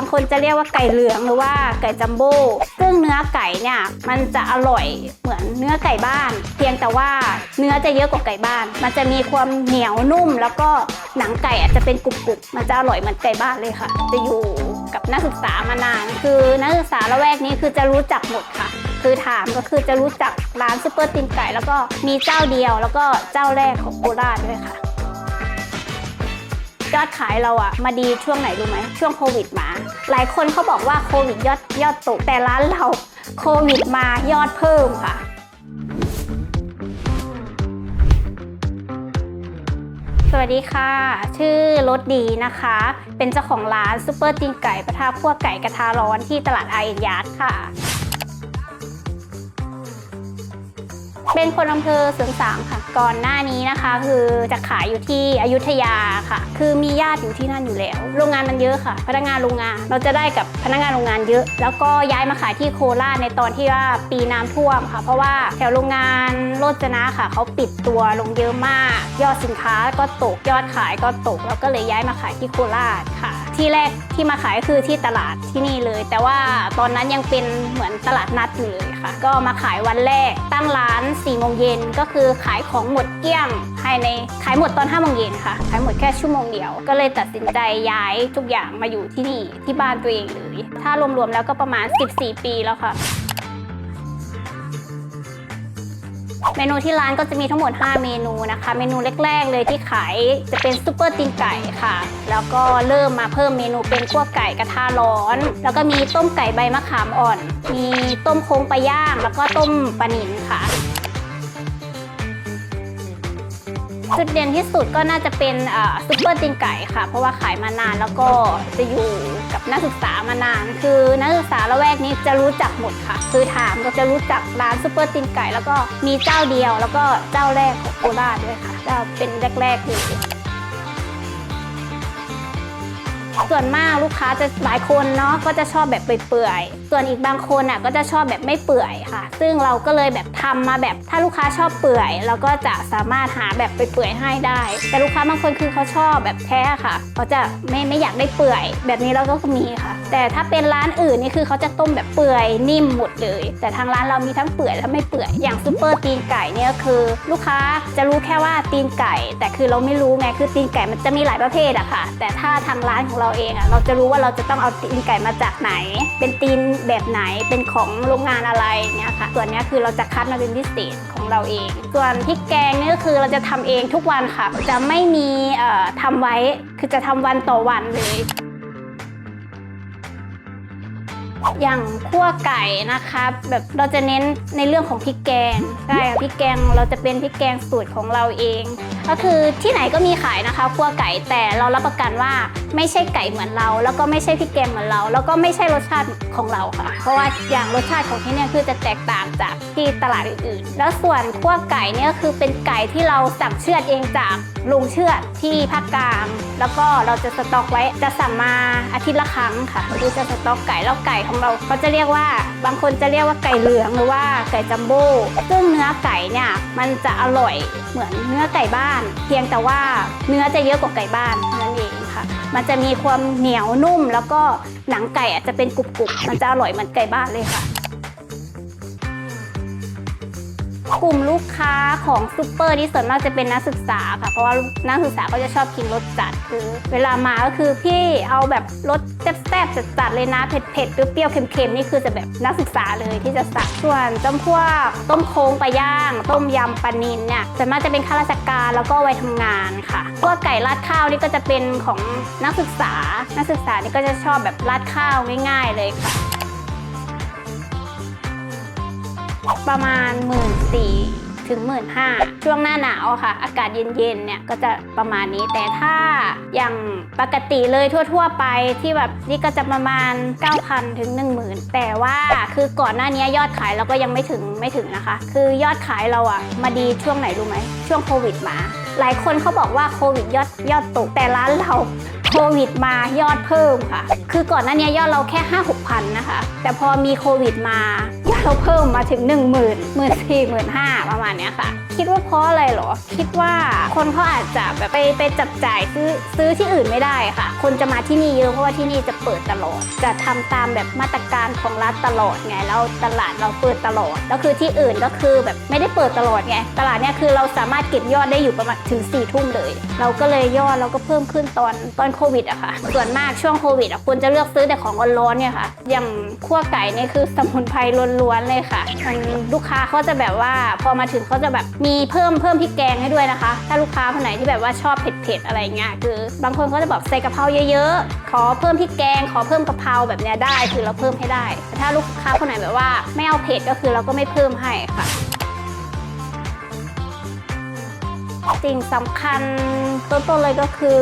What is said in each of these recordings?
บางคนจะเรียกว่าไก่เหลืองหรือว่าไก่จัมโบ้ซึ่งเนื้อไก่เนี่ยมันจะอร่อยเหมือนเนื้อไก่บ้าน เพียงแต่ว่าเนื้อจะเยอะกว่าไก่บ้าน มันจะมีความเหนียวนุ่ม แล้วก็หนังไก่อาจจะเป็นกรุบๆมันจะอร่อยเหมือนไก่บ้านเลยค่ะ จะอยู่กับนักศึกษามานาน คือนักศึกษาละแวกนี้คือจะรู้จักหมดค่ะ คือถามก็คือจะรู้จักร้านซุปเปอร์ตีนไก่ แล้วก็มีเจ้าเดียว แล้วก็เจ้าแรกของโคราชด้วยค่ะ ยอดขายเราอะมาดีช่วงไหนรู้ไหมช่วงโควิดมา หลายคนเขาบอกว่าโควิดยอดยอดตกแต่ร้านเราโควิดมายอดเพิ่มค่ะสวัสดีค่ะ ชื่อรถดีนะคะ เป็นเจ้าของร้านซุปเปอร์ตีนไก่ปะทาคั่วไก่กระทะร้อนที่ตลาดไอเอ็นยาร์ดค่ะ เป็นคนอำเภอเสริงสางค่ะ ก่อนหน้านี้นะคะ คือจะขายอยู่ที่อยุธยาค่ะ คือมีญาติอยู่ที่นั่นอยู่แล้ว โรงงานมันเยอะค่ะ พนักงานโรงงาน เราจะได้กับพนักงานโรงงานเยอะ แล้วก็ย้ายมาขายที่โคราชในตอนที่ว่าปีน้ำท่วมค่ะ เพราะว่าแถวโรงงานโรจนะค่ะเขาปิดตัวลงเยอะมาก ยอดสินค้าก็ตกยอดขายก็ตก แล้วก็เลยย้ายมาขายที่โคราชค่ะ ที่แรกที่มาขายคือที่ตลาดที่นี่เลย แต่ว่าตอนนั้นยังเป็นเหมือนตลาดนัดอยู่เลยค่ะ ก็มาขายวันแรกตั้งร้าน4ี่โมงเย็นก็คือขายของหมดเกลี้ยงภายในขายหมดตอน5้าโมงเย็นค่ะ ขายหมดแค่ชั่วโมงเดียว ก็เลยตัดสินใจย้ายทุกอย่างมาอยู่ที่นี่ที่บ้านตัวเองเลย ถ้ารวมๆแล้วก็ประมาณ 14 ปีแล้วค่ะ เมนูที่ร้านก็จะมีทั้งหมด 5 เมนูนะคะ เมนูแรกๆเลยที่ขายจะเป็นซุปเปอร์ตีนไก่ค่ะ แล้วก็เริ่มมาเพิ่มเมนูเป็นคั่วไก่กระทะร้อน แล้วก็มีต้มไก่ใบมะขามอ่อน มีต้มโค้งปลาย่าง แล้วก็ต้มปลาหนิลค่ะจุดเด่นที่สุดก็น่าจะเป็นซุปเปอร์ตีนไก่ค่ะ เพราะว่าขายมานานแล้วก็จะอยู่ กับนักศึกษามานาน คือนักศึกษาละแวกนี้จะรู้จักหมดค่ะ คือถามก็จะรู้จักร้านซูเปอร์ตีนไก่ แล้วก็มีเจ้าเดียว แล้วก็เจ้าแรกของโคราชด้วยค่ะเจ้าเป็นแรกๆเลย ส่วนมากลูกค้าจะหลายคนเนาะก็จะชอบแบบเปื่อยๆ ส่วนอีกบางคนอะก็จะชอบแบบไม่เปื่อยค่ะ ซึ่งเราก็เลยแบบทำมาแบบถ้าลูกค้าชอบเปื่อย เราก็จะสามารถหาแบบเปื่อยๆให้ได้ แต่ลูกค้าบางคนคือเขาชอบแบบแท้ค่ะเขาจะไม่ไม่อยากได้เปื่อย แบบนี้เราก็มีค่ะ แต่ถ้าเป็นร้านอื่นนี่คือเขาจะต้มแบบเปื่อยนิ่มหมดเลย แต่ทางร้านเรามีทั้งเปื่อยและไม่เปื่อยอย่างซุปเปอร์ตีนไก่เนี่ยคือลูกค้าจะรู้แค่ว่าตีนไก่ แต่คือเราไม่รู้ไงคือตีนไก่มันจะมีหลายประเภทอะค่ะ แต่ถ้าทางร้านของเราเองอะเราจะรู้ว่าเราจะต้องเอาตีนไก่มาจากไหน เป็นตีนแบบไหนเป็นของโรงงานอะไรเนี่ยค่ะ ส่วนนี้คือเราจะคัดมาเป็นพิเศษของเราเอง ส่วนพริกแกงนี่ก็คือเราจะทำเองทุกวันค่ะ จะไม่มีเอ่อทำไว้คือจะทำวันต่อวันเลยอย่างคั่วไก่นะคะแบบเราจะเน้นในเรื่องของพริกแกงใช่ค่ะพริกแกงเราจะเป็นพริกแกงสูตรของเราเอง ก็คือที่ไหนก็มีขายนะคะคั่วไก่แต่เรารับประกันว่าไม่ใช่ไก่เหมือนเรา แล้วก็ไม่ใช่พริกแกงเหมือนเรา แล้วก็ไม่ใช่รสชาติของเราค่ะ เพราะว่าอย่างรสชาติของที่เนี่ยคือจะแตกต่างจากที่ตลาดอื่นๆ แล้วส่วนคั่วไก่เนี่ยคือเป็นไก่ที่เราสั่งเชือดเองจากโรงเชือดที่ภาคกลางแล้วก็เราจะสต็อกไว้จะสั่งมาอาทิตย์ละครั้งค่ะคือจะสต็อกไก่แล้วไก่ของเราเขาจะเรียกว่าบางคนจะเรียกว่าไก่เหลืองหรือว่าไก่จัมโบ้ซึ่งเนื้อไก่เนี่ยมันจะอร่อยเหมือนเนื้อไก่บ้านเพียงแต่ว่าเนื้อจะเยอะกว่าไก่บ้านเท่านั่นเองค่ะ มันจะมีความเหนียวนุ่ม แล้วก็หนังไก่อาจจะเป็นกรุบๆมันจะอร่อยเหมือนไก่บ้านเลยค่ะ กลุ่มลูกค้าของซูเปอร์นี่ส่วนมากจะเป็นนักศึกษาค่ะ เพราะว่านักศึกษาก็จะชอบกินรสจัดคือ เวลามาก็คือพี่เอาแบบรสแซ่บๆจัดๆเลยนะเผ็ดๆเปรี้ยวๆเค็มๆนี่คือจะแบบนักศึกษาเลยที่จะสั่งส่วนต้มพวกต้มโค้งปลาย่าง ต้มยำปลานิลเนี่ยส่วนมากจะเป็นข้าราชการแล้วก็วัยทำงานค่ะพวกไก่ราดข้าวนี่ก็จะเป็นของนักศึกษา นักศึกษานี่ก็จะชอบแบบราดข้าวง่ายๆเลยค่ะ ประมาณหมื่นสี่ถึงหมื่นห้าช่วงหน้าหนาวค่ะ อากาศเย็นๆเนี่ยก็จะประมาณนี้แต่ถ้าอย่างปกติเลยทั่ว ๆ ไปที่แบบนี่ก็จะประมาณ 9,000 ถึง 10,000 แต่ว่าคือก่อนหน้านี้ยอดขายเราก็ยังไม่ถึงไม่ถึงนะคะ คือยอดขายเราอะมาดีช่วงไหนรู้ไหม ช่วงโควิดมา หลายคนเขาบอกว่าโควิดยอดยอดตกแต่ร้านเราโควิดมายอดเพิ่มค่ะ คือก่อนหน้านี้ยอดเราแค่ 5 6พันนะคะ แต่พอมีโควิดมา เราเพิ่มมาถึง 1 0 0 0 0 1 4 0 0 0 5ประมาณเนี้ยค่ะ คิดว่าเพราะอะไรเหรอ คิดว่าคนเขาอาจจะแบบไปไปจับจ่ายซื้อซื้อที่อื่นไม่ได้ค่ะ คนจะมาที่นี่เยอะเพราะว่าที่นี่จะเปิดตลอด จะทำตามแบบมาตรการของรัฐตลอดไงแล้วตลาดเราเปิดตลอดแล้วคือที่อื่นก็คือแบบไม่ได้เปิดตลอดไงตลาดเนี้ยคือเราสามารถเก็บยอดได้อยู่ประมาณถึง4ี่ทุ่มเลย เราก็เลยยอดเราก็เพิ่มขึ้นตอนตอนโควิดอะค่ะ ส่วนมากช่วงโควิดอะคนจะเลือกซื้อแต่ของร้อนๆเนี่ยค่ะอย่างขั้วไก่เนี่ยคือสมุนไพรล้วนๆเลยค่ะมันลูกค้าเขาจะแบบว่าพอมาถึงเขาจะแบบมีเพิ่มเพิ่มพริกแกงให้ด้วยนะคะ ถ้าลูกค้าคนไหนที่แบบว่าชอบเผ็ดๆอะไรเงี้ยคือบางคนเขาจะบอกใส่กะเพราเยอะๆ ขอเพิ่มพริกแกง ขอเพิ่มกะเพราแบบเนี้ยได้คือเราเพิ่มให้ได้แต่ถ้าลูกค้าคนไหนแบบว่าไม่เอาเผ็ดก็คือเราก็ไม่เพิ่มให้ค่ะ สิ่งสำคัญต้นๆเลยก็คือ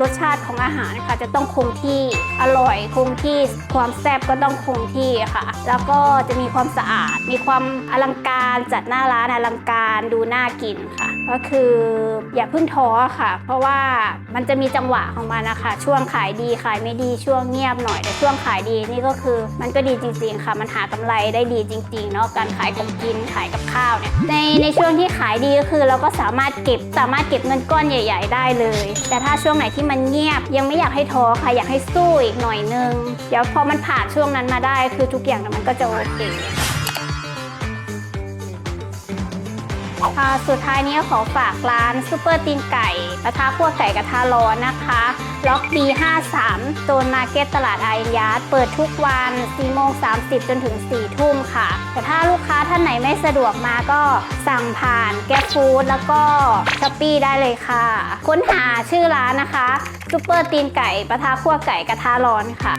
รสชาติของอาหารค่ะจะต้องคงที่อร่อยคงที่ความแซ่บก็ต้องคงที่ค่ะ แล้วก็จะมีความสะอาด มีความอลังการจัดหน้าร้านอลังการดูน่ากินค่ะ ก็คืออย่าเพิ่งท้อค่ะ เพราะว่ามันจะมีจังหวะของมันนะคะ ช่วงขายดีขายไม่ดีช่วงเงียบหน่อยแต่ช่วงขายดีนี่ก็คือมันก็ดีจริง ๆค่ะ มันหากำไรได้ดีจริงๆเนาะการขายของกินขายกับข้าวเนี่ยในในช่วงที่ขายดีก็คือเราก็สามารถเก็บสามารถเก็บเงินก้อนใหญ่ ๆ ได้เลย แต่ถ้าช่วงไหนที่มันเงียบ ยังไม่อยากให้ท้อค่ะอยากให้สู้อีกหน่อยนึง เดี๋ยวพอมันผ่านช่วงนั้นมาได้ คือทุกอย่างมันก็จะโอเค ค่ะสุดท้ายนี้ขอฝากร้านซูเปอร์ตีนไก่กระทะขั่วไก่กระทะร้อนนะคะ ล็อก B53 โซนมาร์เก็ตตลาดไอายยาร์ดเปิดทุกวัน4โมง30 จนถึง 4 ทุ่มค่ะ แต่ถ้าลูกค้าท่านไหนไม่สะดวกมาก็สั่งผ่านแก๊ฟู้ดแล้วก็ช้อปปี้ได้เลยค่ะ ค้นหาชื่อร้านนะคะซูเปอร์ตีนไก่กระทะขั่วไก่กระทะร้อนค่ะ